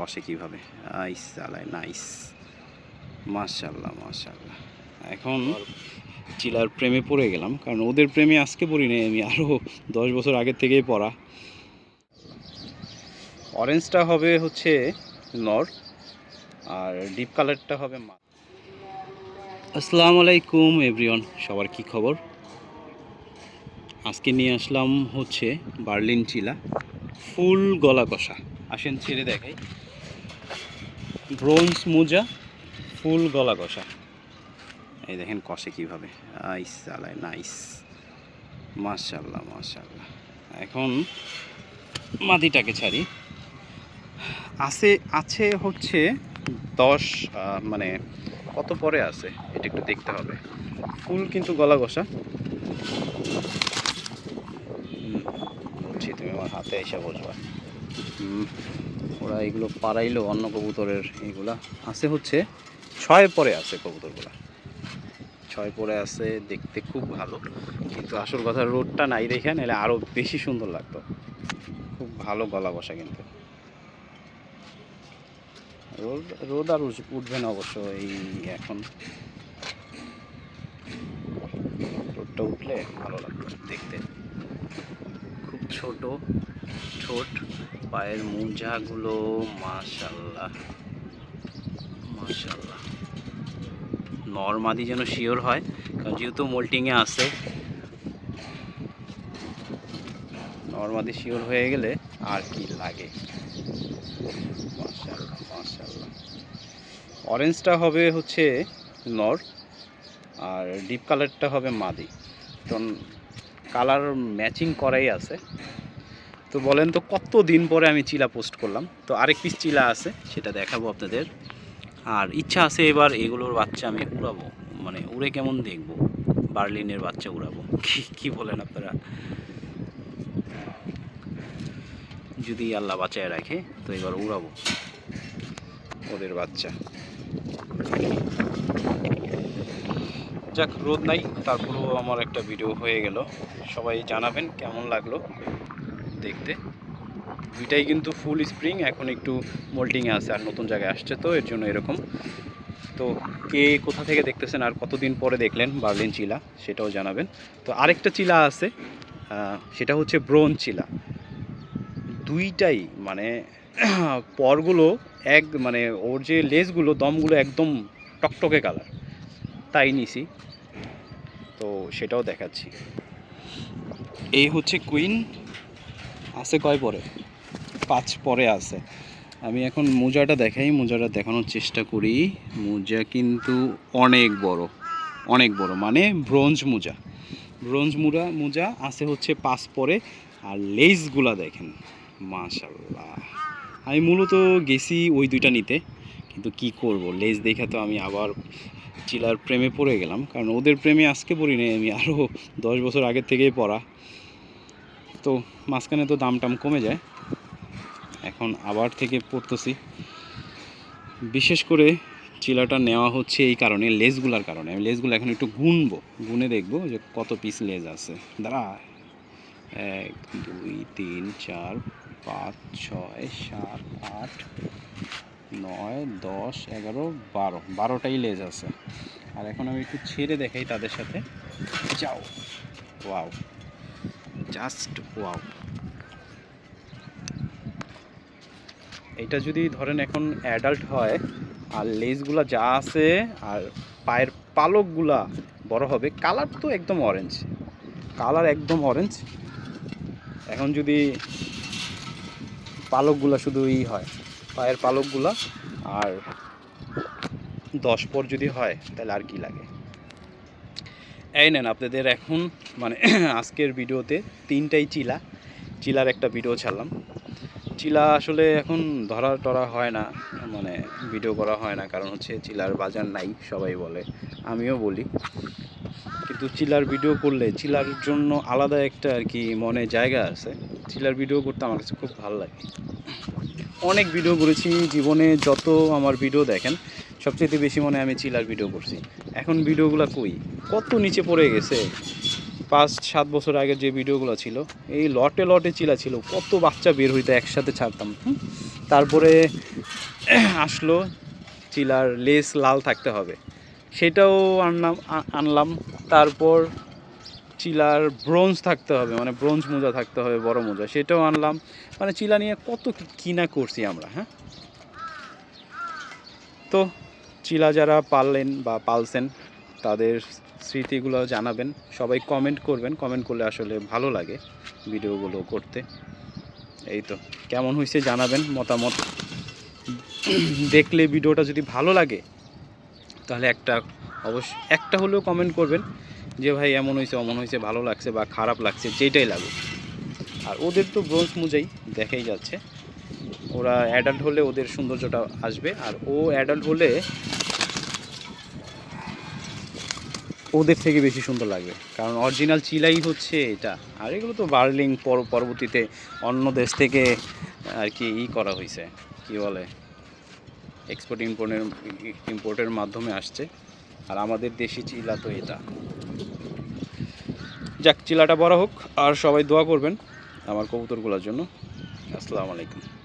কষে কীভাবে? আইস চালায় নাইস। মাশাল্লাহ মাশাল্লাহ এখন চিলার প্রেমে পড়ে গেলাম কারণ ওদের প্রেমে আজকে পড়ি নাই আমি আরও দশ বছর আগের থেকেই পড়া। অরেঞ্জটা হবে হচ্ছে নর আর ডিপ কালারটা হবে মা। আসসালামু আলাইকুম এভরিওয়ান সবার কি খবর? আজকে নিয়ে আসলাম হচ্ছে বার্লিন চিলা ফুল গলা কষা। আসেন ছেড়ে দেখাই। ব্রোঞ্জ মোজা, ফুল গলা কষা। এই দেখেন কষে কীভাবে। আইস চালায় নাইস। মাশাল্লাহ মাশাল্লাহ এখন মাদিটাকে ছাড়ি। আছে আছে হচ্ছে দশ মানে কত পরে আছে? এটা একটু দেখতে হবে। ফুল কিন্তু গলা কষা। বলছি, তুমি আমার হাতে এসে বসবা। ওরা এগুলো পাড়াইলো অন্য কবুতরের এগুলা। আছে হচ্ছে, ছয় পরে আছে কবুতরগুলা। ছয় পরে আছে দেখতে খুব ভালো। কিন্তু আসল কথা রোডটা নাই দেখে নাহলে আরও বেশি সুন্দর লাগতো। খুব ভালো গলা বসা কিন্তু। রোদ রোদ আর উঠবে না অবশ্য এই এখন। রোদটা উঠলে ভালো লাগতো দেখতে। খুব ছোট। ছোট পায়ের মোজাগুলো মাশাল্লাহ মাশাল্লাহ নর্মাদি যেন শিওর হয়, কারণ যেহেতু মোল্টিংয়ে আছে, নর্মাদি শিওর হয়ে গেলে আর কি লাগে? অরেঞ্জটা হবে হচ্ছে নর, আর ডিপ কালারটা হবে মাদি। কারণ কালার ম্যাচিং করাই আছে। তো বলেন তো কত দিন পরে আমি চিলা পোস্ট করলাম? তো আরেক পিস চিলা আছে, সেটা দেখাবো আপনাদের। আর ইচ্ছা আছে এবার এগুলোর বাচ্চা আমি উড়াবো মানে উড়ে কেমন দেখব? বার্লিনের বাচ্চা উড়াবো, কি বলেন আপনারা? যদি আল্লাহ বাঁচায় রাখে, তো এবার উড়াবো। ওদের বাচ্চা। যাক, রোদ নাই, তারপরেও আমার একটা ভিডিও হয়ে গেল। সবাই জানাবেন কেমন লাগল। দেখতে। দুইটাই কিন্তু ফুল স্প্রিং এখন একটু মোল্টিংয়ে আছে আর নতুন জায়গায় আসছে তো, এর জন্য এরকম। তো কে কোথা থেকে দেখতেছেন আর কতদিন পরে দেখলেন বার্লিন চিলা, সেটাও জানাবেন। তো আরেকটা চিলা আছে সেটা হচ্ছে ব্রোন চিলা। দুইটাই মানে পরগুলো এক মানে ওর যে লেজগুলো দমগুলো একদম টকটকে কালার তাই নিছি। তো সেটাও দেখাচ্ছি। এই হচ্ছে কুইন আছে কয় পরে? পাঁচ পরে আছে। আমি এখন মোজাটা দেখাই, মোজাটা দেখানোর চেষ্টা করি। মোজা কিন্তু অনেক বড় অনেক বড় মানে ব্রোঞ্জ মোজা। ব্রোঞ্জ মুজা মোজা আছে হচ্ছে পাঁচ পরে, আর লেসগুলা দেখেন মাশাল্লাহ আমি মূলত গেছি ওই দুইটা নিতে, কিন্তু কি করব? লেজ দেখে তো আমি আবার চিলার প্রেমে পড়ে গেলাম, কারণ ওদের প্রেমে আজকে পড়ি আমি আরও দশ বছর আগের থেকেই পড়া। তো মাঝখানে তো দাম টাম কমে যায়। এখন আবার থেকে পড়তেছি। বিশেষ করে চিলাটা নেওয়া হচ্ছে এই কারণে লেজগুলার কারণে। আমি লেজগুলো এখন একটু গুনবো, গুনে দেখব যে কত পিস লেজ আছে। দাঁড়া। এক, দুই, তিন, চার, পাঁচ, ছয়, সাত, আট, নয়, দশ, এগারো, বারো। বারোটাই লেজ আছে। আর এখন আমি একটু ছেড়ে দেখাই তাদের সাথে। যাও। ওয়াও। Just wow. এটা যদি ধরেন এখন অ্যাডাল্ট হয়, আর লেজগুলা যা আছে, আর পায়ের পালকগুলা বড় হবে কালার তো একদম অরেঞ্জ কালার একদম অরেঞ্জ এখন যদি পালকগুলা শুধু ই হয়, পায়ের পালকগুলা, আর দশ পর যদি হয়, তাহলে আর কি লাগে? এই নেন, আপনাদের এখন মানে আজকের ভিডিওতে তিনটাই চিলা। চিলার একটা ভিডিও ছাড়লাম। চিলা আসলে এখন ধরা টরা হয় না মানে ভিডিও করা হয় না, কারণ হচ্ছে চিলার বাজার নাই, সবাই বলে। আমিও বলি। কিন্তু চিলার ভিডিও করলে, চিলার জন্য আলাদা একটা আর কি মনে জায়গা আছে। চিলার ভিডিও করতে আমার কাছে খুব ভালো লাগে। অনেক ভিডিও করেছি, জীবনে যত আমার ভিডিও দেখেন সবচেয়ে বেশি মনে আমি চিলার ভিডিও করছি। এখন ভিডিওগুলো কই? কত নিচে পড়ে গেছে। পাঁচ, সাত বছর আগের যে ভিডিওগুলো ছিল, এই লটে লটে চিলা ছিল, কত বাচ্চা বের হইতো একসাথে ছাড়তাম। তারপরে আসলো চিলার লেস লাল থাকতে হবে। সেটাও আনলাম আনলাম। তারপর চিলার ব্রোঞ্জ থাকতে হবে মানে ব্রোঞ্জ মোজা থাকতে হবে, বড় মোজা, সেটাও আনলাম। মানে চিলা নিয়ে কত কিনা করছি আমরা হ্যাঁ? তো চিলা যারা পারলেন বা পালছেন, তাদের স্মৃতিগুলো জানাবেন। সবাই কমেন্ট করবেন। কমেন্ট করলে আসলে ভালো লাগে ভিডিওগুলো করতে। এই তো। কেমন হয়েছে জানাবেন মতামত। দেখলে ভিডিওটা যদি ভালো লাগে, তাহলে একটা অবশ্য একটা হলেও কমেন্ট করবেন যে, ভাই, এমন হয়েছে অমন হয়েছে ভালো লাগছে বা খারাপ লাগছে, যেটাই লাগুক। আর ওদের তো ব্রোঞ্জ মুজাই দেখাই যাচ্ছে। ওরা অ্যাডাল্ট হলে ওদের সৌন্দর্যটা আসবে। আর ও অ্যাডাল্ট হলে ওদের থেকে বেশি সুন্দর লাগবে। কারণ অরিজিনাল চিলাই হচ্ছে এটা। আর এগুলো তো বার্লিং পর- পরবর্তীতে অন্য দেশ থেকে আর কি ই করা হয়েছে। কি বলে? এক্সপোর্ট ইম্পোর্টের ইম্পোর্টের মাধ্যমে আসছে। আর আমাদের দেশি চিলা তো এটা। যাক, চিলাটা বড় হোক। আর সবাই দোয়া করবেন আমার কবুতরগুলোর জন্য। আসসালামু আলাইকুম।